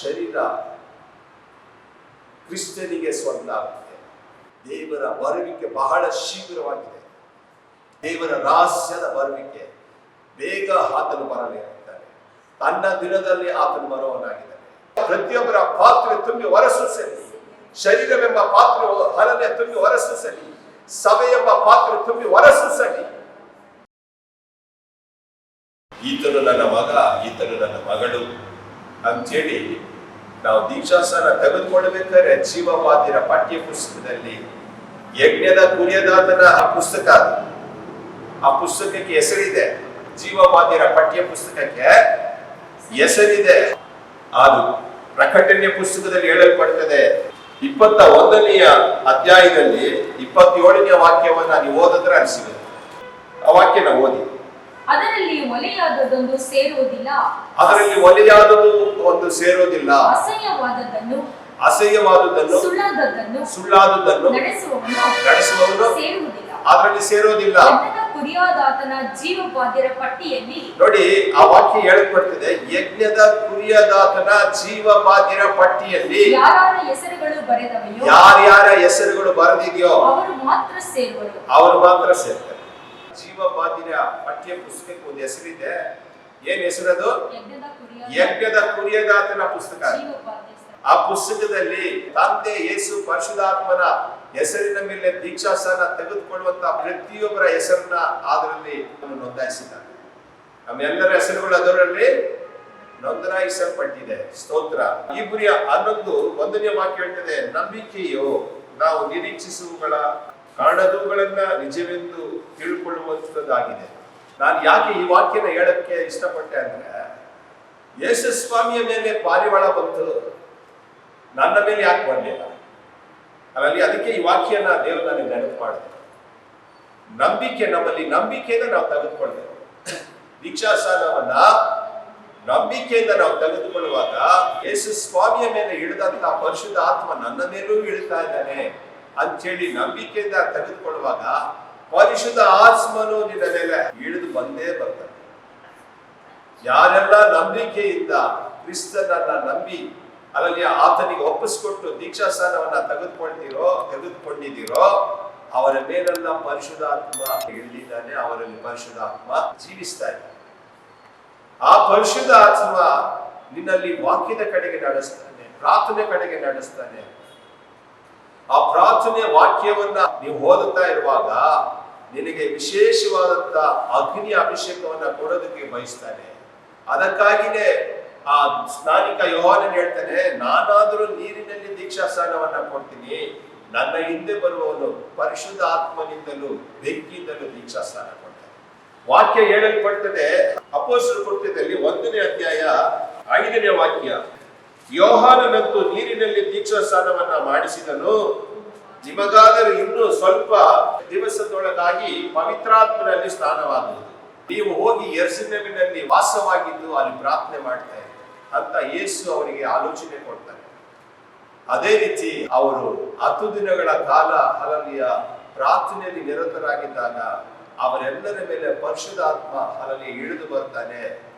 ಶರೀರ ಕ್ರಿಸ್ತನಿಗೆ ಸ್ವಂತ ಆಗುತ್ತೆ. ದೇವರ ಬರುವಿಕೆ ಬಹಳ ಶೀಘ್ರವಾಗಿದೆ. ದೇವರ ರಹಸ್ಯದ ಬರುವಿಕೆ ಬೇಗ ಆತನು ಬರಲಿರುತ್ತಾನೆ ತನ್ನ ದಿನದಲ್ಲಿ ಆತನು ಬರುವವನಾಗಿದ್ದಾನೆ. ಪ್ರತಿಯೊಬ್ಬರ ಪಾತ್ರೆ ತುಂಬಿ ಹೊರಸೂಸಲಿ ಶರೀರವೆಂಬ ಪಾತ್ರೆ ಹಲನೆ ತುಂಬಿ ಹೊರಸೂಸಲಿ ಸಭೆ ಎಂಬ ಪಾತ್ರೆ ತುಂಬಿ ಹೊರಸೂಸಲಿ ಈತನು ನನ್ನ ಮಗ, ಈತನು ನನ್ನ ಮಗಳು ಅಂತೇಳಿ ನಾವು ದೀಕ್ಷಾಸನ ತೆಗೆದುಕೊಳ್ಬೇಕಾದ್ರೆ ಜೀವವಾದಿರ ಪಠ್ಯ ಪುಸ್ತಕದಲ್ಲಿ ಯಜ್ಞದ ಕುರಿಯದಾತನ ಆ ಪುಸ್ತಕ ಆ ಪುಸ್ತಕಕ್ಕೆ ಹೆಸರಿದೆ. ಜೀವವಾದಿರ ಪಠ್ಯ ಪುಸ್ತಕಕ್ಕೆ ಹೆಸರಿದೆ. ಅದು ಪ್ರಕಟಣೆ ಪುಸ್ತಕದಲ್ಲಿ ಹೇಳಲ್ಪಡ್ತದೆ. ಇಪ್ಪತ್ತ ಒಂದನೆಯ ಅಧ್ಯಾಯದಲ್ಲಿ ಇಪ್ಪತ್ತೇಳನೆಯ ವಾಕ್ಯವನ್ನ ನೀವು ಓದಿದ್ರೆ ಅನಿಸಿದೆ. ಆ ವಾಕ್ಯನ ಓದಿ. ಅದರಲ್ಲಿ ಒಲೆಯಾದದೊಂದು ಸೇರುವುದಿಲ್ಲ. ಅದರಲ್ಲಿ ಒಲೆಯಾದದು ಒಂದು ಸೇರೋದಿಲ್ಲ ಅಸಹ್ಯವಾದದ್ದನ್ನು ಅಸಹ್ಯವಾದದ್ದನ್ನು ಸುಳ್ಳಾದದ್ದನ್ನು ಸುಳ್ಳಾದುದನ್ನು ನಡೆಸುವವನು ನಡೆಸುವವನು ಸೇರುವುದಿಲ್ಲ. ಅದರಲ್ಲಿ ಸೇರೋದಿಲ್ಲ ಕುರಿಯಾದಾತನ ಜೀವಬಾಧ್ಯರ ಪಟ್ಟಿಯಲ್ಲಿ ನೋಡಿ ಆ ವಾಕ್ಯ ಹೇಳಲ್ಪಡ್ತದೆ ಯಜ್ಞದ ಕುರಿಯದಾತನ ಜೀವಬಾಧ್ಯರ ಪಟ್ಟಿಯಲ್ಲಿ ಯಾರ ಹೆಸರುಗಳು ಬರೆದವೆಯೋ ಯಾರ್ಯಾರ ಹೆಸರುಗಳು ಬರೆದಿದೆಯೋ ಅವರು ಮಾತ್ರ ಸೇರುವರು. ಅವರು ಮಾತ್ರ ಸೇರ್ತಾರೆ. ಜೀವ ಪಠ್ಯ ಪುಸ್ತಕಕ್ಕೆ ಒಂದು ಹೆಸರಿದೆ. ಏನ್ ಹೆಸರದು? ಯಜ್ಞದ ಕುರಿಯಾದ ಕುರಿಯದಾತನ ಪುಸ್ತಕ. ಆ ಪುಸ್ತಕದಲ್ಲಿ ತಂದೆ ಯೇಸು ಪರಿಶುದ್ಧಾತ್ಮನ ಹೆಸರಿನ ಮೇಲೆ ದೀಕ್ಷಾಸನ ತೆಗೆದುಕೊಳ್ಳುವಂತ ಪ್ರತಿಯೊಬ್ಬರ ಹೆಸರನ್ನ ಅದರಲ್ಲಿ ನೋಂದಾಯಿಸಿದ್ದಾರೆ ನಮ್ಮೆಲ್ಲರ ಹೆಸರುಗಳು ಅದರಲ್ಲಿ ನೋಂದಾಯಿಸಲ್ಪಟ್ಟಿದೆ. ಸ್ತೋತ್ರ. ಇಬ್ಬರಿಯ ಹನ್ನೊಂದು ಒಂದನೇ ವಾಕ್ಯ ಹೇಳ್ತದೆ ನಂಬಿಕೆಯು ನಾವು ನಿರೀಕ್ಷಿಸುವುಗಳ ಕಾಣದುಗಳನ್ನ ನಿಜವೆಂದು ತಿಳ್ಕೊಳ್ಳುವಂಥದ್ದಾಗಿದೆ. ನಾನು ಯಾಕೆ ಈ ವಾಕ್ಯನ ಹೇಳಕ್ಕೆ ಇಷ್ಟಪಟ್ಟೆ ಅಂದ್ರೆ ಯೇಸು ಸ್ವಾಮಿಯ ಮೇಲೆ ಪಾರಿವಾಳ ಬಂತು. ನನ್ನ ಮೇಲೆ ಯಾಕೆ ಬರಲಿಲ್ಲ ಅದರಲ್ಲಿ ಅದಕ್ಕೆ ಈ ವಾಕ್ಯನ ದೇವರು ನನಗೆ ನೆನಪು ಮಾಡಿದೆ ನಂಬಿಕೆ ನಮ್ಮಲ್ಲಿ, ನಂಬಿಕೆಯಿಂದ ನಾವು ತೆಗೆದುಕೊಳ್ತೇವೆ ದೀಕ್ಷಾಸ್ಥಾನವನ್ನ ನಂಬಿಕೆಯಿಂದ ನಾವು ತೆಗೆದುಕೊಳ್ಳುವಾಗ ಯೇಸು ಸ್ವಾಮಿಯ ಮೇಲೆ ಇಳಿದಂತ ಪರಿಶುದ್ಧ ಆತ್ಮ ನನ್ನ ಮೇಲೂ ಇಳಿತಾ ಇದ್ದಾನೆ. ಅಂತೇಳಿ ನಂಬಿಕೆಯಿಂದ ತೆಗೆದುಕೊಳ್ಳುವಾಗ ಪರಿಶುದ್ಧ ಆತ್ಮನು ನಿನ್ನ ಮೇಲೆ ಇಳಿದು ಬಂದೇ ಬರ್ತಾನೆ ಯಾರೆಲ್ಲ ನಂಬಿಕೆಯಿಂದ ಕ್ರಿಸ್ತನನ್ನ ನಂಬಿ ಅದರಲ್ಲಿ ಆತನಿಗೆ ಒಪ್ಪಿಸ್ಕೊಟ್ಟು ದೀಕ್ಷಾಸ್ಥಾನವನ್ನ ತೆಗೆದುಕೊಳ್ತೀರೋ, ತೆಗೆದುಕೊಂಡಿದ್ದೀರೋ, ಅವರ ಮೇಲೆಲ್ಲ ಪರಿಶುದ್ಧಾತ್ಮ ಇಳಿದಿದ್ದಾನೆ ಅವರಲ್ಲಿ ಪರಿಶುದ್ಧಾತ್ಮ ಜೀವಿಸ್ತಾ ಇದೆ. ಆ ಪರಿಶುದ್ಧ ಆತ್ಮ ನಿನ್ನಲ್ಲಿ ವಾಕ್ಯದ ಕಡೆಗೆ ನಡೆಸ್ತಾನೆ, ಪ್ರಾರ್ಥನೆ ಕಡೆಗೆ ನಡೆಸ್ತಾನೆ. ಆ ಪ್ರಾರ್ಥನೆ ವಾಕ್ಯವನ್ನ ನೀವು ಓದುತ್ತಾ ಇರುವಾಗ ನಿನಗೆ ವಿಶೇಷವಾದಂತ ಅಗ್ನಿ ಅಭಿಷೇಕವನ್ನ ಕೊಡೋದಕ್ಕೆ ಬಯಸ್ತಾನೆ. ಅದಕ್ಕಾಗಿನೇ ಆ ಸ್ನಾನಿಕ ಯೋಹಾನನ್ ಹೇಳ್ತಾನೆ, ನಾನಾದರೂ ನೀರಿನಲ್ಲಿ ದೀಕ್ಷಾ ಸ್ನಾನವನ್ನ ಕೊಡ್ತೀನಿ. ನನ್ನ ಹಿಂದೆ ಬರುವವನು ಪರಿಶುದ್ಧ ಆತ್ಮನಿಂದಲೂ ಬೆಂಕಿಯಿಂದಲೂ ದೀಕ್ಷಾ ಸ್ನಾನ ಕೊಡ್ತಾನೆ. ವಾಕ್ಯ ಹೇಳಲ್ಪಡ್ತದೆ. ಅಪೋಸ್ತರ ಕೃತ್ಯದಲ್ಲಿ ಒಂದನೇ ಅಧ್ಯಾಯ ಐದನೇ ವಾಕ್ಯ. ಯೋಹಾನನಂತೂ ನೀರಿನಲ್ಲಿ ದೀಕ್ಷಾ ಸ್ನಾನವನ್ನ ಮಾಡಿಸಿದನು. ನಿಮಗಾದರೂ ಇನ್ನೂ ಸ್ವಲ್ಪ ದಿವಸದೊಳಗಾಗಿ ಪವಿತ್ರಾತ್ಮನಲ್ಲಿ ಸ್ನಾನವಾಗುವುದು. ನೀವು ಹೋಗಿ ಎರಸಿನಲ್ಲಿ ವಾಸವಾಗಿದ್ದು ಅಲ್ಲಿ ಪ್ರಾರ್ಥನೆ ಮಾಡ್ತಾ ಅಂತ ಯೇಸು ಅವರಿಗೆ ಆಲೋಚನೆ ಕೊಡ್ತಾರೆ ಅದೇ ರೀತಿ ಅವರು ಹತ್ತು ದಿನಗಳ ಕಾಲ ಹಲಲಿಯ ಪ್ರಾರ್ಥನೆಯಲ್ಲಿ ನಿರತರಾಗಿದ್ದಾಗ ಅವರೆಲ್ಲರ ಮೇಲೆ ಪರಿಶುದ್ಧಾತ್ಮ ಹಲಲಿ ಇಳಿದು ಬರ್ತಾನೆ.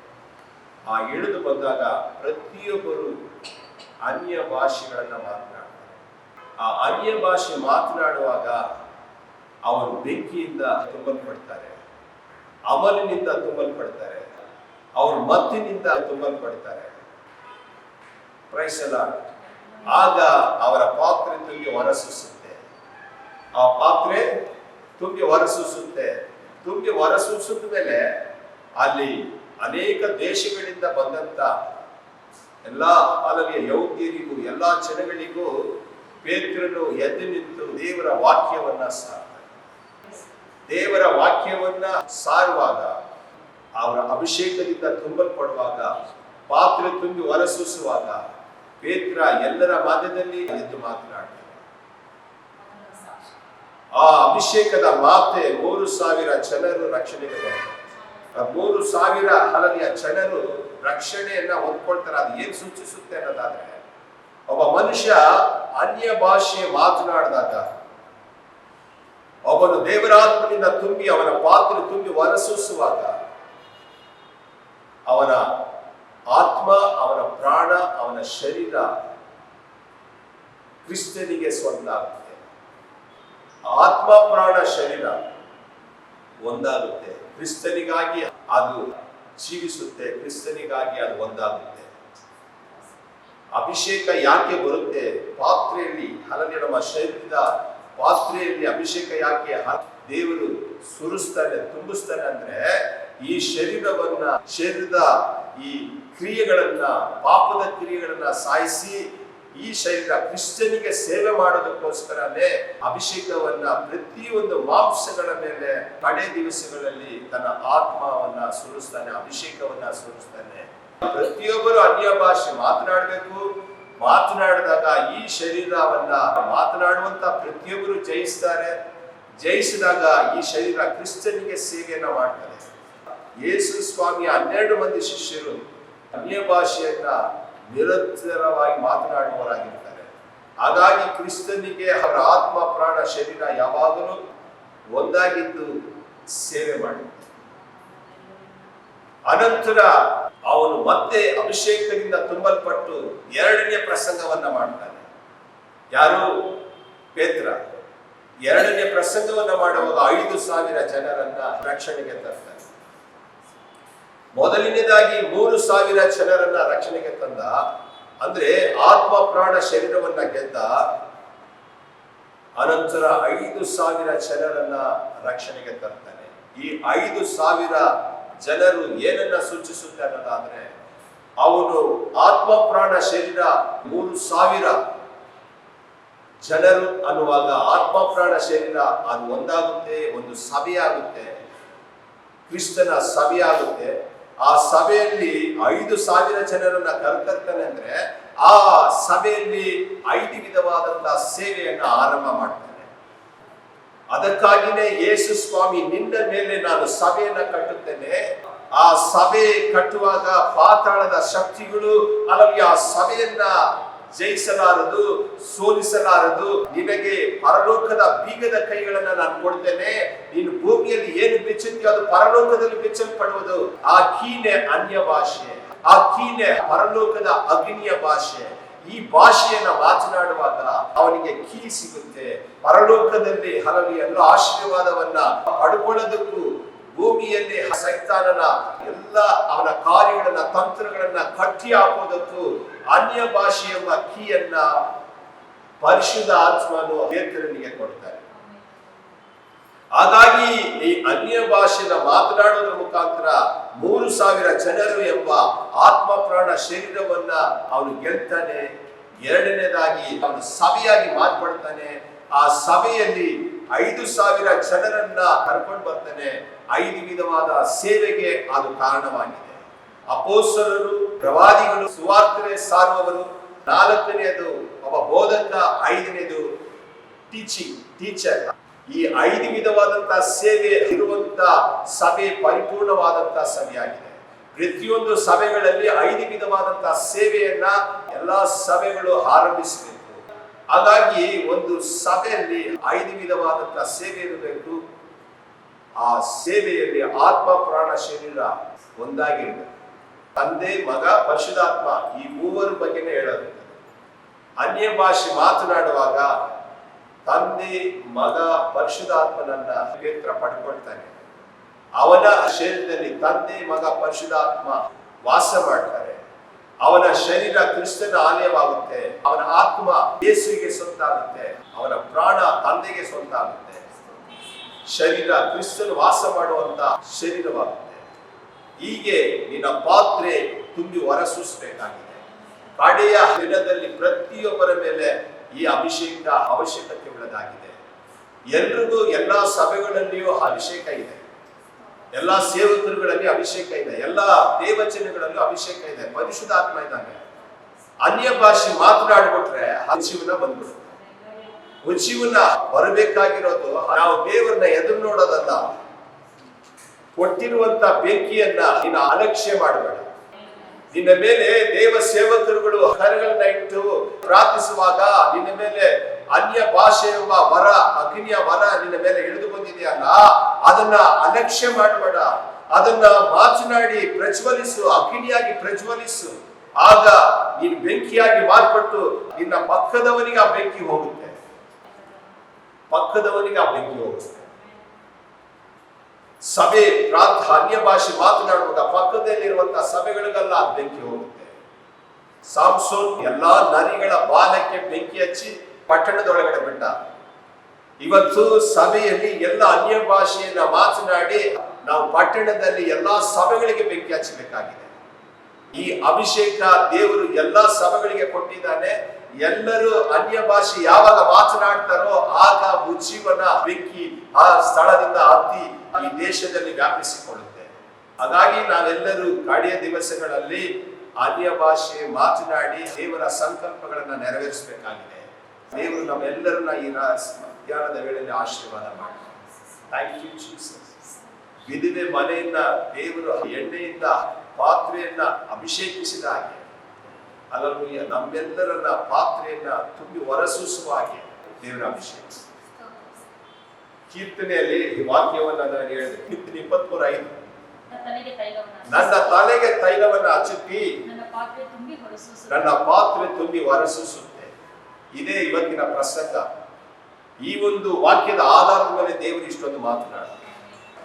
ಆ ಇಳಿದು ಬಂದಾಗ ಪ್ರತಿಯೊಬ್ಬರು ಅನ್ಯ ಭಾಷೆಗಳನ್ನು ಮಾತನಾಡ್ತಾರೆ. ಆ ಅನ್ಯ ಭಾಷೆ ಮಾತನಾಡುವಾಗ ಅವರು ಬೆಂಕಿಯಿಂದ ತುಂಬಲ್ಪಡ್ತಾರೆ, ಅಮಲಿನಿಂದ ತುಂಬಲ್ಪಡ್ತಾರೆ, ಅವರು ಮತ್ತಿನಿಂದ ತುಂಬಲ್ಪಡ್ತಾರೆ. ಪ್ರೈಸಲ ಆಗ ಅವರ ಪಾತ್ರೆ ತುಂಬಿ ಹೊರಸೂಸುತ್ತೆ. ಆ ಪಾತ್ರೆ ತುಂಬಿ ಹೊರಸೂಸುತ್ತೆ. ತುಂಬಿ ಹೊರಸೂಸಿದ ಮೇಲೆ ಅಲ್ಲಿ ಅನೇಕ ದೇಶಗಳಿಂದ ಬಂದಂತ ಎಲ್ಲಾ ಅಲ್ಲಿಯ ಯೌದ್ಯರಿಗೂ ಎಲ್ಲಾ ಜನಗಳಿಗೂ ಪೇತ್ರನು ಎದ್ದು ನಿಂತು ದೇವರ ವಾಕ್ಯವನ್ನ ಸಾರ್ತಾರೆ ದೇವರ ವಾಕ್ಯವನ್ನ ಸಾರುವಾಗ ಅವರ ಅಭಿಷೇಕದಿಂದ ತುಂಬಲ್ಪಡುವಾಗ, ಪಾತ್ರೆ ತುಂಬಿ ಹೊರಸೂಸುವಾಗ ಪೇತ್ರ ಎಲ್ಲರ ಮಾಧ್ಯದಲ್ಲಿ ಎದ್ದು ಮಾತನಾಡ್ತಾರೆ ಆ ಅಭಿಷೇಕದ ಮಾತೆ ಮೂರು ಸಾವಿರ ಜನರು ರಕ್ಷಣೆಗೆ ಬರ್ತಾರೆ ಮೂರು ಸಾವಿರ ಹಲನೆಯ ಜನರು ರಕ್ಷಣೆಯನ್ನ ಹೊಂದ್ಕೊಳ್ತಾರೆ, ಅದು ಏನ್ ಸೂಚಿಸುತ್ತೆ ಅನ್ನೋದಾದ್ರೆ, ಒಬ್ಬ ಮನುಷ್ಯ ಅನ್ಯ ಭಾಷೆ ಮಾತನಾಡಿದಾಗ, ಒಬ್ಬನು ದೇವರಾತ್ಮನಿಂದ ತುಂಬಿ ಅವನ ಪಾತ್ರ ತುಂಬಿ ಹೊರಸೂಸುವಾಗ, ಅವನ ಆತ್ಮ, ಅವನ ಪ್ರಾಣ, ಅವನ ಶರೀರ ಕ್ರಿಸ್ತನಿಗೆ ಸ್ವಂತ ಆಗುತ್ತೆ. ಆತ್ಮ, ಪ್ರಾಣ, ಶರೀರ ಒಂದಾಗುತ್ತೆ. ಕ್ರಿಸ್ತನಿಗಾಗಿ ಅದು ಜೀವಿಸುತ್ತೆ, ಕ್ರಿಸ್ತನಿಗಾಗಿ ಅದು ಒಂದಾಗುತ್ತೆ. ಅಭಿಷೇಕ ಯಾಕೆ ಬರುತ್ತೆ? ಪಾತ್ರೆಯಲ್ಲಿ ಹಲನೆ ನಮ್ಮ ಶರೀರದ ಪಾತ್ರೆಯಲ್ಲಿ ಅಭಿಷೇಕ ಯಾಕೆ ದೇವರು ಸುರಿಸ್ತಾನೆ, ತುಂಬಿಸ್ತಾನೆ ಅಂದ್ರೆ ಈ ಶರೀರವನ್ನ, ಶರೀರದ ಈ ಕ್ರಿಯೆಗಳನ್ನ, ಪಾಪದ ಕ್ರಿಯೆಗಳನ್ನ ಸಾಯಿಸಿ ಈ ಶರೀರ ಕ್ರಿಶ್ಚನಿಗೆ ಸೇವೆ ಮಾಡೋದಕ್ಕೋಸ್ಕರನೇ ಅಭಿಷೇಕವನ್ನ ಪ್ರತಿಯೊಂದು ಮಾಂಸಗಳ ಮೇಲೆ ಕಡೆ ದಿವಸಗಳಲ್ಲಿ ತನ್ನ ಆತ್ಮವನ್ನ ಸುರಿಸ್ತಾನೆ, ಅಭಿಷೇಕವನ್ನ ಸುರಿಸ್ತಾನೆ. ಪ್ರತಿಯೊಬ್ಬರು ಅನ್ಯ ಭಾಷೆ ಮಾತನಾಡಬೇಕು. ಮಾತನಾಡಿದಾಗ ಈ ಶರೀರವನ್ನ ಮಾತನಾಡುವಂತ ಪ್ರತಿಯೊಬ್ಬರು ಜಯಿಸ್ತಾರೆ. ಜಯಿಸಿದಾಗ ಈ ಶರೀರ ಕ್ರಿಶ್ಚನಿಗೆ ಸೇವೆಯನ್ನ ಮಾಡ್ತಾರೆ ಯೇಸು ಸ್ವಾಮಿ ಹನ್ನೆರಡು ಮಂದಿ ಶಿಷ್ಯರು ಅನ್ಯ ಭಾಷೆಯನ್ನ ನಿರಂತರವಾಗಿ ಮಾತನಾಡುವವರಾಗಿರ್ತಾರೆ. ಹಾಗಾಗಿ ಕ್ರಿಸ್ತನಿಗೆ ಅವರ ಆತ್ಮ, ಪ್ರಾಣ, ಶರೀರ ಯಾವಾಗಲೂ ಒಂದಾಗಿದ್ದು ಸೇವೆ ಮಾಡುತ್ತೆ ಅನಂತರ ಅವನು ಮತ್ತೆ ಅಭಿಷೇಕದಿಂದ ತುಂಬಲ್ಪಟ್ಟು ಎರಡನೇ ಪ್ರಸಂಗವನ್ನ ಮಾಡ್ತಾನೆ. ಯಾರು? ಪೇತ್ರ. ಎರಡನೇ ಪ್ರಸಂಗವನ್ನ ಮಾಡುವಾಗ ಐದು ಸಾವಿರ ಜನರನ್ನ ರಕ್ಷಣೆಗೆ ತರ್ತಾನೆ ಮೊದಲನೇದಾಗಿ ಮೂರು ಸಾವಿರ ಜನರನ್ನ ರಕ್ಷಣೆಗೆ ತಂದ. ಅಂದ್ರೆ ಆತ್ಮ, ಪ್ರಾಣ, ಶರೀರವನ್ನ ಗೆದ್ದ ಅನಂತರ ಐದು ಸಾವಿರ ಜನರನ್ನ ರಕ್ಷಣೆಗೆ ತರ್ತಾನೆ. ಈ ಐದು ಸಾವಿರ ಜನರು ಏನನ್ನ ಸೂಚಿಸುತ್ತೆ ಅನ್ನೋದಾದ್ರೆ, ಅವನು ಆತ್ಮ, ಪ್ರಾಣ, ಶರೀರ ಮೂರು ಸಾವಿರ ಜನರು ಅನ್ನುವಾಗ ಆತ್ಮ, ಪ್ರಾಣ, ಶರೀರ ಅದು ಒಂದಾಗುತ್ತೆ, ಒಂದು ಸಭೆಯಾಗುತ್ತೆ, ಕ್ರಿಸ್ತನ ಸಭೆಯಾಗುತ್ತೆ. ಆ ಸಭೆಯಲ್ಲಿ ಐದು ಸಾವಿರ ಜನರನ್ನ ಕರ್ತರ್ತಾನೆ ಅಂದ್ರೆ ಆ ಸಭೆಯಲ್ಲಿ ಐದು ವಿಧವಾದಂತಹ ಸೇವೆಯನ್ನ ಆರಂಭ ಮಾಡ್ತಾನೆ ಅದಕ್ಕಾಗಿನೇ ಯೇಸು ಸ್ವಾಮಿ ನಿನ್ನ ಮೇಲೆ ನಾನು ಸಭೆಯನ್ನ ಕಟ್ಟುತ್ತೇನೆ. ಆ ಸಭೆ ಕಟ್ಟುವಾಗ ಪಾತಾಳದ ಶಕ್ತಿಗಳು ಅಲ್ಲಿ ಆ ಸಭೆಯನ್ನ ಜಯಿಸಲಾರದು, ಸೋಲಿಸಲಾರದು ನಿಮಗೆ ಪರಲೋಕದ ಬೀಗದ ಕೈಗಳನ್ನ ನಾನು ಕೊಡ್ತೇನೆ. ನೀನು ಭೂಮಿಯಲ್ಲಿ ಏನು ಬೆಚ್ಚುತ್ತೀಯೋ ಅದು ಪರಲೋಕದಲ್ಲಿ ಬೆಚ್ಚಲ್ಪಡುವುದು. ಆ ಕೀನೆ ಅನ್ಯ ಭಾಷೆ, ಆ ಕೀನೆ ಪರಲೋಕದ ಅಗ್ನಿಯ ಭಾಷೆ. ಈ ಭಾಷೆಯನ್ನ ಮಾತನಾಡುವಾಗ ಅವನಿಗೆ ಕೀ ಸಿಗುತ್ತೆ. ಪರಲೋಕದಲ್ಲಿ ಹಲವು ಎಲ್ಲ ಆಶೀರ್ವಾದವನ್ನ ಪಡ್ಕೊಳ್ಳೋದಕ್ಕೂ ಭೂಮಿಯಲ್ಲಿ ಸೈತಾನನ ಎಲ್ಲ ಅವನ ಕಾರ್ಯಗಳನ್ನ, ತಂತ್ರಗಳನ್ನ ಕಟ್ಟಿ ಹಾಕೋದಕ್ಕೂ ಅನ್ಯ ಭಾಷೆ ಕೀಯನ್ನ ಪರಿಶುದ್ಧ ಆತ್ಮನು ಪೇತ್ರನಿಗೆ ಕೊಡ್ತಾರೆ. ಹಾಗಾಗಿ ಈ ಅನ್ಯ ಭಾಷೆನ ಮಾತನಾಡೋದ್ರ ಮುಖಾಂತರ ಮೂರು ಸಾವಿರ ಜನರು ಎಂಬ ಆತ್ಮ, ಪ್ರಾಣ, ಶರೀರವನ್ನ ಅವನು ಗೆಲ್ತಾನೆ. ಎರಡನೇದಾಗಿ ಅವನು ಸಭೆಯಾಗಿ ಮಾರ್ಪಡ್ತಾನೆ. ಆ ಸಭೆಯಲ್ಲಿ ಐದು ಸಾವಿರ ಜನರನ್ನ ಕರ್ಕೊಂಡು ಬರ್ತಾನೆ ಐದು ವಿಧವಾದ ಸೇವೆಗೆ ಅದು ಕಾರಣವಾಗಿದೆ. ಅಪೋಸರರು ಪ್ರವಾದಿಗಳು, ಸುವಾರ್ತನೆ ಸಾರುವವರು, ನಾಲ್ಕನೆಯದು ಒಬ್ಬ ಬೋಧಕ ಐದನೇದು ಟೀಚಿಂಗ್ ಟೀಚರ್ ಈ ಐದು ವಿಧವಾದಂತಹ ಸೇವೆ ಇರುವಂತ ಸಭೆ ಪರಿಪೂರ್ಣವಾದಂತಹ ಸಭೆಯಾಗಿದೆ. ಪ್ರತಿಯೊಂದು ಸಭೆಗಳಲ್ಲಿ ಐದು ವಿಧವಾದಂತಹ ಸೇವೆಯನ್ನ ಎಲ್ಲಾ ಸಭೆಗಳು ಆರಂಭಿಸಬೇಕು ಹಾಗಾಗಿ ಒಂದು ಸಭೆಯಲ್ಲಿ ಐದು ವಿಧವಾದಂತಹ ಸೇವೆ ಇರಬೇಕು ಆ ಸೇವೆಯಲ್ಲಿ ಆತ್ಮ, ಪ್ರಾಣ, ಶರೀರ ಒಂದಾಗಿರಬೇಕು. ತಂದೆ, ಮಗ, ಪರಿಶುದ್ಧಾತ್ಮ ಈ ಮೂವರ ಬಗ್ಗೆನೇ ಹೇಳೋದು. ಅನ್ಯ ಭಾಷೆ ಮಾತನಾಡುವಾಗ ತಂದೆ, ಮಗ, ಪರಿಶುದ್ಧಾತ್ಮನನ್ನ ಪೇತ್ರ ಪಡ್ಕೊಳ್ತಾನೆ. ಅವನ ಶರೀರದಲ್ಲಿ ತಂದೆ, ಮಗ, ಪರಿಶುದ್ಧಾತ್ಮ ವಾಸ ಮಾಡ್ತಾರೆ. ಅವನ ಶರೀರ ಕ್ರಿಸ್ತನ ಆಲಯವಾಗುತ್ತೆ, ಅವನ ಆತ್ಮ ಯೇಸುವಿಗೆ ಸ್ವಂತ ಅವನ ಪ್ರಾಣ ತಂದೆಗೆ ಸ್ವಂತ ಆಗುತ್ತೆ ಶರೀರ ಕ್ರಿಸ್ತನು ವಾಸ ಮಾಡುವಂತ ಶರೀರವಾಗುತ್ತೆ. ಹೀಗೆ ನಿನ್ನ ಪಾತ್ರೆ ತುಂಬಿ ಹೊರಸೂಸಬೇಕಾಗಿದೆ. ಕಡೆಯ ದಿನದಲ್ಲಿ ಪ್ರತಿಯೊಬ್ಬರ ಮೇಲೆ ಈ ಅಭಿಷೇಕ ಅವಶ್ಯಕತೆ ಉಳ್ಳದಾಗಿದೆ. ಎಲ್ರಿಗೂ ಎಲ್ಲಾ ಸಭೆಗಳಲ್ಲಿಯೂ ಅಭಿಷೇಕ ಇದೆ. ಎಲ್ಲಾ ಸೇವಕರುಗಳಲ್ಲಿ ಅಭಿಷೇಕ ಇದೆ, ಎಲ್ಲ ದೇವಚನಗಳಲ್ಲೂ ಅಭಿಷೇಕ ಇದೆ, ಪರಿಶುದ್ಧಾತ್ಮ ಇದ್ದಾನೆ. ಅನ್ಯ ಭಾಷೆ ಮಾತನಾಡ್ಬಿಟ್ರೆ ಜೀವನ ಬಂದ್ಬಿಡುತ್ತೆ. ಜೀವನ ಬರಬೇಕಾಗಿರೋದು ನಾವು ದೇವರನ್ನ ಎದುರು ನೋಡೋದಲ್ಲ. ಕೊಟ್ಟಿರುವಂತ ಬೆಂಕಿಯನ್ನ ನೀನು ಅಲಕ್ಷ್ಯ ಮಾಡಬೇಡ. ನಿನ್ನ ಮೇಲೆ ದೇವ ಸೇವಕರುಗಳು ಹರಗಳನ್ನ ಇಟ್ಟು ಪ್ರಾರ್ಥಿಸುವಾಗ ನಿನ್ನ ಮೇಲೆ ಅನ್ಯ ಭಾಷೆ ಎಂಬ ವರ ಅಗ್ನಿಯ ವರ ನಿನ್ನ ಮೇಲೆ ಇಳಿದು ಬಂದಿದೆಯಲ್ಲ, ಅದನ್ನ ಅಲಕ್ಷ್ಯ ಮಾಡಬೇಡ. ಅದನ್ನ ಮಾತನಾಡಿ ಪ್ರಜ್ವಲಿಸು, ಅಗ್ನಿಯಾಗಿ ಪ್ರಜ್ವಲಿಸು. ಆಗ ನೀನು ಬೆಂಕಿಯಾಗಿ ಮಾರ್ಪಟ್ಟು ನಿನ್ನ ಪಕ್ಕದವನಿಗೆ ಆ ಬೆಂಕಿ ಹೋಗುತ್ತೆ. ಪಕ್ಕದವನಿಗೆ ಆ ಬೆಂಕಿ ಹೋಗುತ್ತೆ. ಸಭೆ, ಪ್ರಾಂತ, ಅನ್ಯ ಭಾಷೆ ಮಾತನಾಡುವಾಗ ಪಕ್ಕದಲ್ಲಿರುವಂತಹ ಸಭೆಗಳಿಗೆಲ್ಲ ಆ ಬೆಂಕಿ ಹೋಗುತ್ತೆ. ಸಾಮ್ಸೋನ್ ಎಲ್ಲಾ ನರಿಗಳ ಬಾಲಕ್ಕೆ ಬೆಂಕಿ ಹಚ್ಚಿ ಪಟ್ಟಣದೊಳಗಡೆ ಬಿಟ್ಟ. ಇವತ್ತು ಸಭೆಯಲ್ಲಿ ಎಲ್ಲ ಅನ್ಯ ಭಾಷೆಯನ್ನ ಮಾತನಾಡಿ ನಾವು ಪಟ್ಟಣದಲ್ಲಿ ಎಲ್ಲಾ ಸಭೆಗಳಿಗೆ ಬೆಂಕಿ ಹಚ್ಚಬೇಕಾಗಿದೆ ಈ ಅಭಿಷೇಕ ದೇವರು ಎಲ್ಲಾ ಸಭೆಗಳಿಗೆ ಕೊಟ್ಟಿದ್ದಾನೆ. ಎಲ್ಲರೂ ಅನ್ಯ ಭಾಷೆ ಯಾವಾಗ ಮಾತನಾಡ್ತಾರೋ ಆಗ ಉಜ್ಜೀವನ ಬೆಂಕಿ ಆ ಸ್ಥಳದಿಂದ ಹತ್ತಿ ಈ ದೇಶದಲ್ಲಿ ವ್ಯಾಪಿಸಿಕೊಳ್ಳುತ್ತೆ. ಹಾಗಾಗಿ ನಾವೆಲ್ಲರೂ ಕಡೆಯ ದಿವಸಗಳಲ್ಲಿ ಅನ್ಯ ಭಾಷೆ ಮಾತನಾಡಿ ದೇವರ ಸಂಕಲ್ಪಗಳನ್ನು ನೆರವೇರಿಸಬೇಕಾಗಿದೆ. ದೇವರು ನಮ್ಮೆಲ್ಲರನ್ನ ಈ ಮಧ್ಯಾಹ್ನದ ವೇಳೆಯಲ್ಲಿ ಆಶೀರ್ವಾದ ಮಾಡಿ. ಥ್ಯಾಂಕ್ ಯು ಜೀಸಸ್ ವಿಧವೆ ಮನೆಯಿಂದ ದೇವರು ಎಣ್ಣೆಯಿಂದ ಪಾತ್ರೆಯನ್ನ ಅಭಿಷೇಕಿಸಿದ ಹಾಗೆ ಅದನ್ನು ನಮ್ಮೆಲ್ಲರನ್ನ ಪಾತ್ರೆಯನ್ನ ತುಂಬಿ ಹೊರಸೂಸುವ ಹಾಗೆ ದೇವರ ಅಭಿಷೇಕ ಕೀರ್ತನೆಯಲ್ಲಿ ಈ ವಾಕ್ಯವನ್ನ ನಾನು ಹೇಳಿದೆ. ಕೀರ್ತನೆ ಇಪ್ಪತ್ಮೂರ ಐದು ನನ್ನ ತಲೆಗೆ ತೈಲವನ್ನು ನನ್ನ ತಲೆಗೆ ತೈಲವನ್ನ ಹಚ್ಚುತ್ತಿ. ನನ್ನ ಪಾತ್ರೆ ತುಂಬಿ ಹೊರಸೂಸು ನನ್ನ ಪಾತ್ರೆ ತುಂಬಿ ಹೊರಸೂಸುತ್ತೆ ಇದೇ ಇವತ್ತಿನ ಪ್ರಸಂಗ. ಈ ಒಂದು ವಾಕ್ಯದ ಆಧಾರದ ಮೇಲೆ ದೇವರು ಇಷ್ಟೊಂದು ಮಾತನಾಡ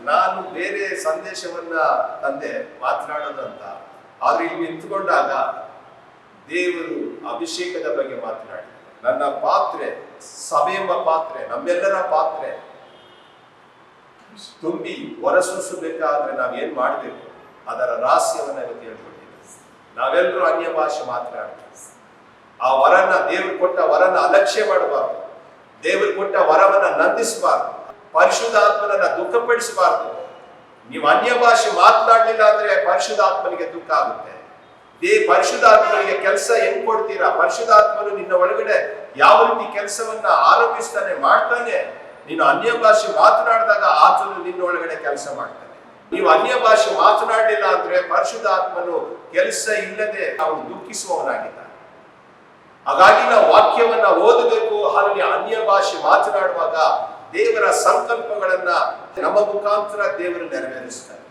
ನಾನು ಬೇರೆ ಸಂದೇಶವನ್ನ ತಂದೆ ಮಾತನಾಡೋದಂತ ಆದ್ರೆ ಇಲ್ಲಿ ನಿಂತ್ಕೊಂಡಾಗ ದೇವರು ಅಭಿಷೇಕದ ಬಗ್ಗೆ ಮಾತನಾಡಿ. ನನ್ನ ಪಾತ್ರೆ ಸಭೆ ಎಂಬ ಪಾತ್ರೆ, ನಮ್ಮೆಲ್ಲರ ಪಾತ್ರೆ. ತುಂಬಿ ಹೊರಸೂಸಬೇಕಾದ್ರೆ ನಾವೇನ್ ಮಾಡಬೇಕು? ಅದರ ರಹಸ್ಯವನ್ನ ಇವತ್ತು ಹೇಳ್ಕೊಟ್ಟಿದ್ದೀವಿ. ನಾವೆಲ್ಲರೂ ಅನ್ಯ ಭಾಷೆ ಮಾತನಾಡ್ತೀವಿ. ಆ ವರನ ದೇವರು ಕೊಟ್ಟ ವರನ ಅಲಕ್ಷ್ಯ ಮಾಡಬಾರ್ದು. ದೇವರು ಕೊಟ್ಟ ವರವನ್ನ ನಂದಿಸಬಾರ್ದು. ಪರಿಶುದ್ಧಾತ್ಮನನ್ನ ದುಃಖಪಡಿಸಬಾರ್ದು. ನೀವು ಅನ್ಯ ಭಾಷೆ ಮಾತನಾಡಲಿಲ್ಲ ಅಂದ್ರೆ ಪರಿಶುದ್ಧಾತ್ಮನಿಗೆ ದುಃಖ ಆಗುತ್ತೆ. ದೇ ಪರಿಶುದ್ಧಾತ್ಮನಿಗೆ ಕೆಲಸ ಹೆಂಗ್ ಕೊಡ್ತೀರಾ? ಪರಿಶುದ್ಧಾತ್ಮನು ನಿನ್ನ ಒಳಗಡೆ ಯಾವ ರೀತಿ ಕೆಲಸವನ್ನ ಆರಂಭಿಸ್ತಾನೆ, ಮಾಡ್ತಾನೆ? ನೀನು ಅನ್ಯ ಭಾಷೆ ಮಾತನಾಡಿದಾಗ ಆತನು ನಿನ್ನ ಒಳಗಡೆ ಕೆಲಸ ಮಾಡ್ತಾನೆ. ನೀವು ಅನ್ಯ ಭಾಷೆ ಮಾತನಾಡಲಿಲ್ಲ ಅಂದ್ರೆ ಪರಿಶುದ್ಧಾತ್ಮನು ಕೆಲಸ ಇಲ್ಲದೆ ಅವನು ದುಃಖಿಸುವವನಾಗಿದ್ದಾನೆ. ಹಾಗಾಗಿ ನಾವು ವಾಕ್ಯವನ್ನ ಓದಬೇಕು ಹಾಗೆ ಅನ್ಯ ಭಾಷೆ ಮಾತನಾಡುವಾಗ ದೇವರ ಸಂಕಲ್ಪಗಳನ್ನ ನಮ್ಮ ಮುಖಾಂತರ ದೇವರು ನೆರವೇರಿಸ್ತಾರೆ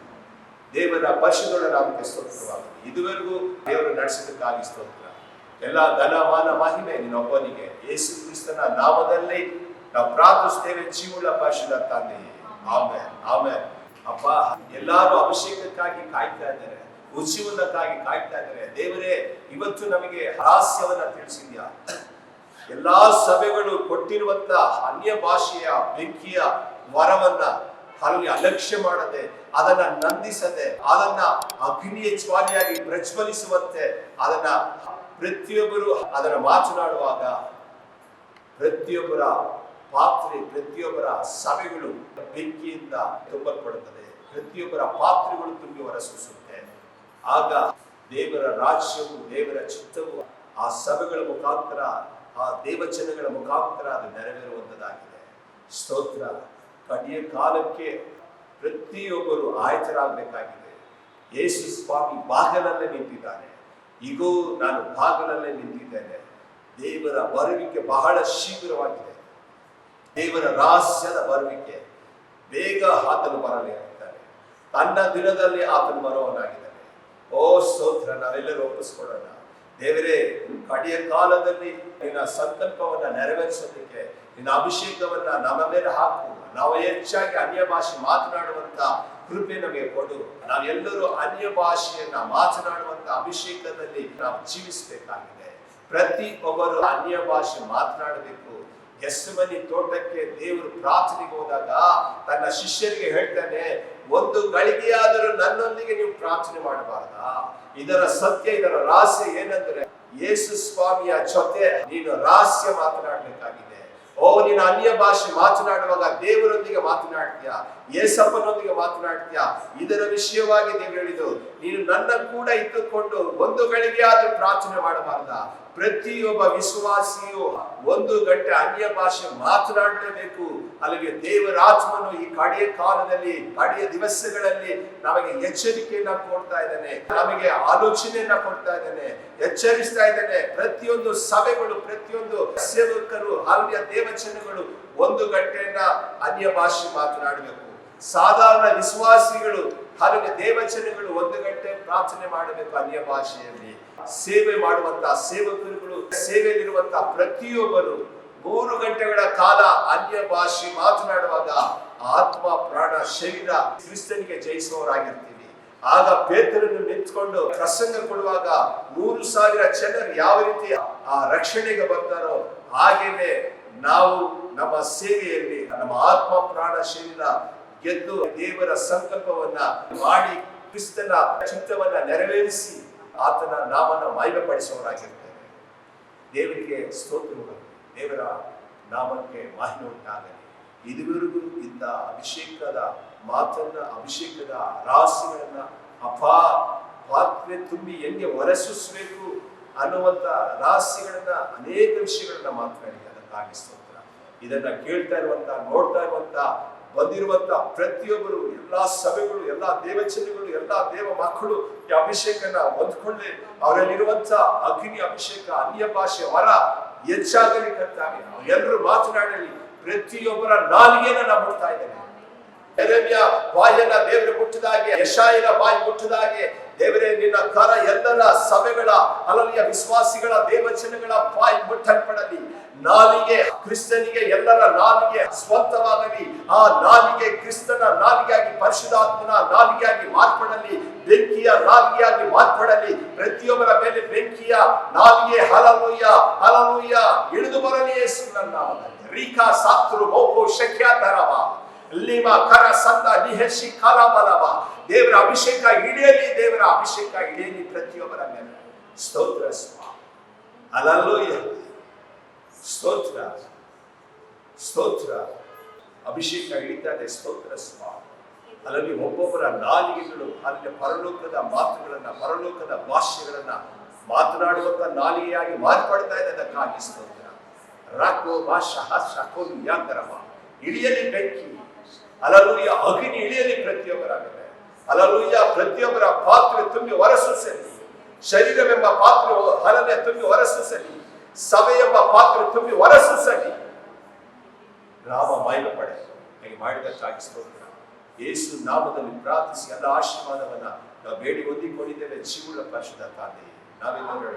ದೇವರ ಪರಿಶುದ್ಧ ನಾಮಕ್ಕೆ ಸ್ತೋತ್ರವಾಗುತ್ತೆ ಇದುವರೆಗೂ ದೇವರು ನಡೆಸಿದಕ್ಕಾಗಿ ಸ್ತೋತ್ರ. ಎಲ್ಲ ಧನ, ಮಾನ, ಮಹಿಮೆ ನಿನ್ನೊಬ್ಬನಿಗೆ. ಯೇಸು ಕ್ರಿಸ್ತನ ನಾಮದಲ್ಲಿ ನಾವು ಪ್ರಾರ್ಥಿಸ್ತೇವೆ ಜೀವಳ ಪರಿಶುದ್ಧ ತಂದೆಯೇ. ಆಮೇಲೆ ಆಮೇಲೆ ಅಪ್ಪ, ಎಲ್ಲಾರು ಅಭಿಷೇಕಕ್ಕಾಗಿ ಕಾಯ್ತಾ ಇದ್ದಾರೆ. ಉಜ್ಜೀವನಕ್ಕಾಗಿ ಕಾಯ್ತಾ ಇದ್ದಾರೆ. ದೇವರೇ, ಇವತ್ತು ನಮಗೆ ಹಾಸ್ಯವನ್ನ ತಿಳಿಸಿದ್ಯಾ? ಎಲ್ಲಾ ಸಭೆಗಳು ಕೊಟ್ಟಿರುವಂತ ಅನ್ಯ ಭಾಷೆಯ ಬೆಂಕಿಯ ವರವನ್ನ ಅಲ್ಲಿ ಅಲಕ್ಷ್ಯ ಮಾಡದೆ, ಅದನ್ನ ನಂದಿಸದೆ, ಅದನ್ನ ಅಗ್ನಿಯ ಜ್ವಾಲಿಯಾಗಿ ಪ್ರಜ್ವಲಿಸುವಂತೆ ಅದನ್ನ ಪ್ರತಿಯೊಬ್ಬರು ಅದರ ಮಾತನಾಡುವಾಗ ಪ್ರತಿಯೊಬ್ಬರ ಪಾತ್ರೆ, ಪ್ರತಿಯೊಬ್ಬರ ಸಭೆಗಳು ಬೆಂಕಿಯಿಂದ ತುಂಬಲ್ಪಡುತ್ತದೆ. ಪ್ರತಿಯೊಬ್ಬರ ಪಾತ್ರೆಗಳು ತುಂಬಿ ಹೊರಸೂಸುತ್ತೆ ಆಗ ದೇವರ ರಾಜ್ಯವು, ದೇವರ ಚಿತ್ತವು ಆ ಸಭೆಗಳ ಮುಖಾಂತರ, ಆ ದೇವಚನಗಳ ಮುಖಾಂತರ ಅದು ನೆರವೇರುವಂತದ್ದಾಗಿದೆ ಸ್ತೋತ್ರ. ಕಡಿಯ ಕಾಲಕ್ಕೆ ಪ್ರತಿಯೊಬ್ಬರು ಆಯತರಾಗಬೇಕಾಗಿದೆ. ಯೇಸು ಸ್ವಾಮಿ ಬಾಗಲಲ್ಲೇ ನಿಂತಿದ್ದಾನೆ. ಈಗೂ ನಾನು ಬಾಗಲಲ್ಲೇ ನಿಂತಿದ್ದೇನೆ. ದೇವರ ಬರುವಿಕೆ ಬಹಳ ಶೀಘ್ರವಾಗಿದೆ. ದೇವರ ರಹಸ್ಯದ ಬರುವಿಕೆ. ಬೇಗ ಆತನು ಬರಲಿರುತ್ತಾನೆ ತನ್ನ ದಿನದಲ್ಲಿ ಆತನು ಬರುವವನಾಗಿದ್ದಾನೆ ಓ ಸ್ತೋತ್ರ, ನಾವೆಲ್ಲರೂ ಒಪ್ಪಿಸ್ಕೊಡೋಣ ದೇವರೇ, ಕಡೆಯ ಕಾಲದಲ್ಲಿ ನಿನ್ನ ಸಂಕಲ್ಪವನ್ನ ನೆರವೇರಿಸೋದಕ್ಕೆ, ನಿನ್ನ ಅಭಿಷೇಕವನ್ನ ನಮ್ಮ ಮೇಲೆ ಹಾಕು. ನಾವು ಹೆಚ್ಚಾಗಿ ಅನ್ಯ ಭಾಷೆ ಮಾತನಾಡುವಂತ ಕೃಪೆ ನಮಗೆ ಕೊಡು. ನಾವೆಲ್ಲರೂ ಅನ್ಯ ಭಾಷೆಯನ್ನ ಮಾತನಾಡುವಂತ ಅಭಿಷೇಕದಲ್ಲಿ ನಾವು ಜೀವಿಸಬೇಕಾಗಿದೆ. ಪ್ರತಿ ಒಬ್ಬರು ಅನ್ಯ ಭಾಷೆ ಮಾತನಾಡಬೇಕು. ಗೆಸ್ಮನಿ ತೋಟಕ್ಕೆ ದೇವರು ಪ್ರಾರ್ಥನೆಗೆ ಹೋದಾಗ ತನ್ನ ಶಿಷ್ಯರಿಗೆ ಹೇಳ್ತಾನೆ ಒಂದು ಗಳಿಗೆಯಾದರೂ ನನ್ನೊಂದಿಗೆ ನೀವು ಪ್ರಾರ್ಥನೆ ಮಾಡಬಾರ್ದ? ಇದರ ಸತ್ಯ, ಇದರ ರಹಸ್ಯ ಏನಂದ್ರೆ ಯೇಸು ಸ್ವಾಮಿಯ ಜೊತೆ ನೀನು ರಹಸ್ಯ ಮಾತನಾಡಬೇಕಾಗಿದೆ. ಓ, ನೀನು ಅನ್ಯ ಭಾಷೆ ಮಾತನಾಡುವಾಗ ದೇವರೊಂದಿಗೆ ಮಾತನಾಡ್ತೀಯ? ಯೇಸಪ್ಪನೊಂದಿಗೆ ಮಾತನಾಡ್ತೀಯ? ಇದರ ವಿಷಯವಾಗಿ ನೀವು ಹೇಳಿದ್ದು ನೀನು ನನ್ನ ಕೂಡ ಇದ್ದುಕೊಂಡು ಒಂದು ಗಳಿಗೆ ಆದ್ರೂ ಪ್ರಾರ್ಥನೆ ಮಾಡಬಾರ್ದ? ಪ್ರತಿಯೊಬ್ಬ ವಿಶ್ವಾಸಿಯು ಒಂದು ಗಂಟೆ ಅನ್ಯ ಭಾಷೆ ಮಾತನಾಡಲೇಬೇಕು. ಅಲ್ಲಿಗೆ ದೇವರಾತ್ಮನು ಈ ಕಡೆಯ ಕಾಲದಲ್ಲಿ, ಕಡೆಯ ದಿವಸಗಳಲ್ಲಿ ನಮಗೆ ಎಚ್ಚರಿಕೆಯನ್ನ ಕೊಡ್ತಾ ಇದ್ದಾನೆ, ನಮಗೆ ಆಲೋಚನೆಯನ್ನ ಕೊಡ್ತಾ ಇದ್ದಾನೆ, ಎಚ್ಚರಿಸ್ತಾ ಇದ್ದಾನೆ. ಪ್ರತಿಯೊಂದು ಸಭೆಗಳು, ಪ್ರತಿಯೊಂದು ಸೇವಕರು ಅಲ್ಲಿಯ ದೇವಚನಗಳು ಒಂದು ಗಂಟೆಯನ್ನ ಅನ್ಯ ಭಾಷೆ ಮಾತನಾಡಬೇಕು. ಸಾಧಾರಣ ವಿಶ್ವಾಸಿಗಳು ಹಾಗೆ ದೇವಚನಗಳು ಒಂದು ಗಂಟೆ ಪ್ರಾರ್ಥನೆ ಮಾಡಬೇಕು ಅನ್ಯ ಭಾಷೆಯಲ್ಲಿ. ಸೇವೆ ಮಾಡುವಂತ ಸೇವಕರುಗಳು, ಸೇವೆಯಲ್ಲಿರುವಂತಹ ಪ್ರತಿಯೊಬ್ಬರು ಮೂರು ಗಂಟೆಗಳ ಕಾಲ ಅನ್ಯ ಭಾಷೆ ಮಾತನಾಡುವಾಗ ಆತ್ಮ, ಪ್ರಾಣ, ಶರೀರ ಕ್ರಿಸ್ತನಿಗೆ ಜಯಿಸುವವರಾಗಿರ್ತೀವಿ. ಆಗ ಪೇತರನ್ನು ನಿಂತ್ಕೊಂಡು ಪ್ರಸಂಗ ಕೊಡುವಾಗ ಮೂರು ಸಾವಿರ ಜನರು ಯಾವ ರೀತಿ ಆ ರಕ್ಷಣೆಗೆ ಬರ್ತಾರೋ ಹಾಗೇನೆ ನಾವು ನಮ್ಮ ಸೇವೆಯಲ್ಲಿ ನಮ್ಮ ಆತ್ಮ, ಪ್ರಾಣ, ಶರೀರ ಗೆದ್ದು ದೇವರ ಸಂಕಲ್ಪವನ್ನ ಮಾಡಿ ಕ್ರಿಸ್ತನ ಚಿತ್ತವನ್ನ ನೆರವೇರಿಸಿ ಆತನ ನಾಮನ ಮಹಿಮೆಪಡಿಸುವವರಾಗಿರ್ತೇವೆ ದೇವರಿಗೆ ಸ್ತೋತ್ರಗಳು. ದೇವರ ನಾಮಕ್ಕೆ ಮಾಹಿತಿ ಉಂಟಾಗಲಿ. ಇದುವರೆಗೂ ಇದ್ದ ಅಭಿಷೇಕದ ಮಾತನ್ನ, ಅಭಿಷೇಕದ ರಹಸ್ಯಗಳನ್ನ ಅಪಾ ಪಾತ್ರೆ ತುಂಬಿ ಹೆಂಗೆ ಹೊರಸೂಸಬೇಕು ಅನ್ನುವಂತ ರಹಸ್ಯಗಳನ್ನ ಅನೇಕ ವಿಷಯಗಳನ್ನ ಮಾತನಾಡಿ ಅದಕ್ಕಾಗಿ ಸ್ತೋತ್ರ. ಇದನ್ನ ಕೇಳ್ತಾ ಇರುವಂತ, ನೋಡ್ತಾ ಇರುವಂತ ಬಂದಿರುವಂತ ಪ್ರತಿಯೊಬ್ಬರು, ಎಲ್ಲಾ ಸಭೆಗಳು, ಎಲ್ಲಾ ದೇವಚನಗಳು ಎಲ್ಲಾ ದೇವ ಮಕ್ಕಳು ಈ ಅಭಿಷೇಕನ ಹೊಂದ್ಕೊಂಡೆ. ಅವರಲ್ಲಿರುವಂತ ಅಗ್ನಿ ಅಭಿಷೇಕ ಅನ್ಯ ಭಾಷೆ ವರ ಹೆಚ್ಚಾಗಲಿ ಕರ್ತಾವೆ ಎಲ್ಲರೂ ಮಾತನಾಡಲಿ. ಪ್ರತಿಯೊಬ್ಬರ ನಾಲಿಗೆನ ನಾ ಮುಟ್ತಾ ಇದ್ದೇನೆ. ಬಾಯನ್ನ ದೇವರು ಮುಟ್ಟದಾಗೆ, ಯಶಾಯನ ಬಾಯಿ ಮುಟ್ಟಿದಾಗೆ ದೇವರೇ, ನಿನ್ನ ಕರ ಎಲ್ಲರ ಸಭೆಗಳ ಅಲಲಿಯ ವಿಶ್ವಾಸಿಗಳ, ದೇವಚನಗಳ ಬಾಯಿ ಮುಟ್ಟಲ್ಪಡಲಿ. ನಾಲಿಗೆ, ಕ್ರಿಸ್ತನಿಗೆ ಎಲ್ಲರ ನಾಲಿಗೆ ಸ್ವಂತವಾಗಲಿ. ಆ ನಾಲಿಗೆ ಕ್ರಿಸ್ತನ ನಾಲಿಗೆಯಾಗಿ, ಪರಿಶುದ್ಧಾತ್ಮನ ನಾಲಿಗೆಯಾಗಿ ಮಾರ್ಪಡಲಿ. ಬೆಂಕಿಯ ನಾಲಿಗೆಯಾಗಿ ಮಾರ್ಪಡಲಿ. ಪ್ರತಿಯೊಬ್ಬರ ಮೇಲೆ ಬೆಂಕಿಯ ನಾಲಿಗೆ ಹಲಲುಯ್ಯ ಹಲಲುಯ್ಯ ಇಳಿದು ಬರಲಿ ಯೇಸುವಿನ ನಾಮದಲ್ಲಿ ರೀಕಾ ಸಾತ್ರು ಮೋಪೋ ಶಕ್ಯಾತರವ ಲಿಮ ಕರ ಸಂದ ನಿಹಸಿ ಕಲ ಬಲವ ದೇವರ ಅಭಿಷೇಕ ಇಳಿಯಲಿ ದೇವರ ಅಭಿಷೇಕ ಇಳಿಯಲಿ ಪ್ರತಿಯೊಬ್ಬರ ಮೇಲೆ. ಸ್ತೋತ್ರ ಅಲ್ಲೂ ಸ್ತೋತ್ರ. ಸ್ತೋತ್ರ. ಅಭಿಷೇಕ ಇಳಿತಾರೆ ಸ್ತೋತ್ರ ಸ್ವಾಮಿ. ಅಲ್ಲಲ್ಲಿ ಒಬ್ಬೊಬ್ಬರ ನಾಲಿಗೆಗಳು ಅಲ್ಲಿ ಪರಲೋಕದ ಮಾತುಗಳನ್ನ, ಪರಲೋಕದ ಭಾಷೆಗಳನ್ನ ಮಾತನಾಡುವಂತ ನಾಲಿಗೆಯಾಗಿ ಮಾರ್ಪಡ್ತಾ ಇದೆ ಅದಕ್ಕಾಗಿ ಸ್ತೋತ್ರ. ರಾಕೋ ಭಾಷಾ ಶಾಕೋನು ಯಾಂಗರವ ಇಳಿಯಲಿ ಬೆಂಕಿ. ಅಲಲುಯ್ಯ ಅಗ್ನಿ ಇಳಿಯಲಿ ಪ್ರತಿಯೊಬ್ಬರಾಗಿದೆ ಅಲಲೂಯ ಪ್ರತಿಯೊಬ್ಬರ ಪಾತ್ರೆ ತುಂಬಿ ಹೊರಸೂಸಲಿ ಶರೀರವೆಂಬ ಪಾತ್ರೆ ಹಲನೆ ತುಂಬಿ ಹೊರಸೂಸಲಿ ಸಭೆ ಎಂಬ ಪಾತ್ರ ತುಂಬಿ ಹೊರಸೂಸಲಿ ರಾಮ ಮೈಲು ಪಡೆ. ಮಾಡಿದಕ್ಕಾಗಿ ಸ್ತೋತ್ರ. ಯೇಸು ನಾಮದಲ್ಲಿ ಪ್ರಾರ್ಥಿಸಿ ಎಲ್ಲ ಆಶೀರ್ವಾದವನ್ನ ನಾವು ಬೇಡಿ ಹೊಂದಿಕೊಂಡಿದ್ದೇವೆ. ಜೀವನ ಪರಿಶುದ್ಧ ತಂದೆ. ನಾವೆಲ್ಲರೂ.